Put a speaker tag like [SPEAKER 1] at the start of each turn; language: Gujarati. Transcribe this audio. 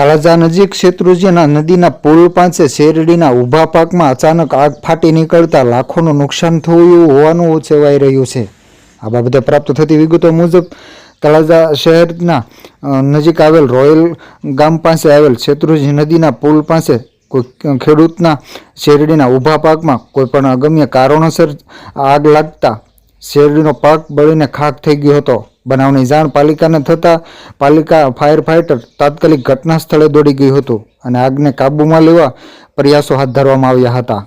[SPEAKER 1] તળાજા નજીક શેત્રુજીના નદીના પુલ પાસે શેરડીના ઊભા પાકમાં અચાનક આગ ફાટી નીકળતા લાખોનું નુકસાન થયું હોવાનું સેવાઈ રહ્યું છે. આ બાબતે પ્રાપ્ત થતી વિગતો મુજબ, તળાજા શહેરના નજીક આવેલ રોયલ ગામ પાસે આવેલ શેત્રુજી નદીના પુલ પાસે કોઈ ખેડૂતના શેરડીના ઊભા પાકમાં કોઈપણ અગમ્ય કારણોસર આગ લાગતા શેરડીનો પાક બળીને ખાક થઈ ગયો હતો. બનાવની જાણ પાલિકાને થતાં પાલિકા ફાયર ફાઇટર તાત્કાલિક ઘટના સ્થળે દોડી ગયું હતું અને આગને કાબૂમાં લેવા પ્રયાસો હાથ ધરવામાં આવ્યા હતા.